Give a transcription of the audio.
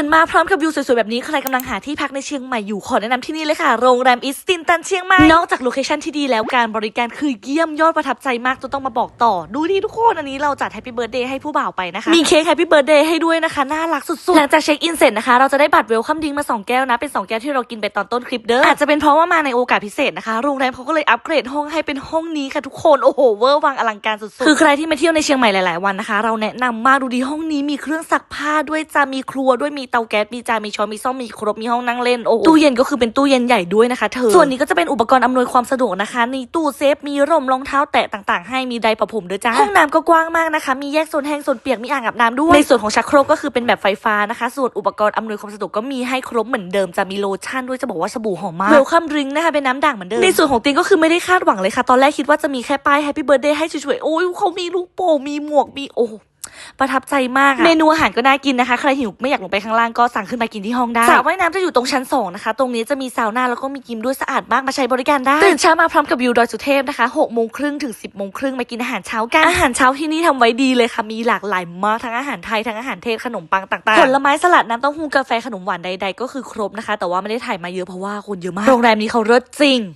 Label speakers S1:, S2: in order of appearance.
S1: ตื่นมาพร้อมกับวิวสวยๆ แบบนี้ ใครกำลังหาที่พักในเชียงใหม่อยู่ขอแนะนำที่นี่เลยค่ะ โรงแรมอิสตินตันเชียงใหม่ นอกจากโลเคชั่นที่ดีแล้วการบริการคือเยี่ยมยอดประทับใจมากจนต้องมาบอกต่อ ดูดิทุกคนอันนี้เราจัดแฮปปี้เบิร์ดเดย์ให้ผู้บ่าวไปนะคะ มีเค้กแฮปปี้เบิร์ดเดย์ให้ด้วยนะคะ น่ารักสุดๆ หลังจากเช็คอินเสร็จนะคะ เราจะได้บัตรเวลคัมดิงมาสองแก้วนะ เป็นสองแก้วที่เรากินไปตอนต้นคลิปเด้ออาจจะเป็นเพราะว่ามาในโอกาสพิเศษนะคะโรงแรมเขาก็เลยอัปเกรดห้องให้เป็นห้องนี้ค่ะทุกคนโอ้โหเวอร์วังอลังการสุดๆคือใครที่มาเที่ยวในเชียงใหม่หลายๆวันนะคะ เราแนะนำมากดูดีห้องนี้มีเครื่องซักผ้าด้วยจะมีครัวด้วยมีเตาแก๊สมีจานมีช้อนมีซ่อมมีครบมีห้องนั่งเล่นโอ้โหตู้เย็นก็คือเป็นตู้เย็นใหญ่ด้วยนะคะเธอส่วนนี้ก็จะเป็นอุปกรณ์อำนวยความสะดวกนะคะมีตู้เซฟมีร่มรองเท้าแตะต่างๆ ให้มีไดร์ประผมด้วยจ้าห้องน้ำก็กว้างมากนะคะ มีแยกโซนแห้งโซนเปียกมีอ่างอาบน้ำด้วยในส่วนของชักโครกก็คือเป็นแบบไฟฟ้านะคะ ส่วนอุปกรณ์อำนวยความสะดวกก็มีให้ครบเหมือนเดิมจะมีโลชั่นด้วยจะบอกว่าสบู่หอมมากเวลคัมดริงนะคะเป็นน้ำด่างเหมือนเดิมในส่วนของเตียงก็คือไม่ได้คาดหวังเลยค่ะ ตอนแรกคิดว่าจะมีแค่ป้ายแฮปปี้เบิร์ดเดย์ให้ช่วยๆโอ้ยเขามีลูกโป่งมีหมวกมีโอ้ ประทับใจมากอะเมนูอาหารก็น่ากินนะคะ ใครหิวไม่อยากลงไปข้างล่างก็สั่งขึ้นมากินที่ห้องได้สระว่ายน้ำจะอยู่ตรงชั้น2นะคะ ตรงนี้จะมีซาวน่าแล้วก็มีกิมด้วยสะอาดมากมาใช้บริการได้ตื่นเช้ามาพร้อมกับวิวดอยสุเทพนะคะ6โมงครึ่งถึง10โมงครึ่งมากินอาหารเช้ากันอาหารเช้าที่นี่ทำไว้ดีเลยค่ะมีหลากหลายมากทั้งอาหารไทยทั้งอาหารเทศขนมปังต่างๆผลไม้สลัดน้ำเต้าหู้กาแฟขนมหวานใดๆก็คือครบนะคะ แต่ว่าไม่ได้ถ่ายมาเยอะเพราะว่าคนเยอะมากโรงแรมนี้เขาเลิศจริง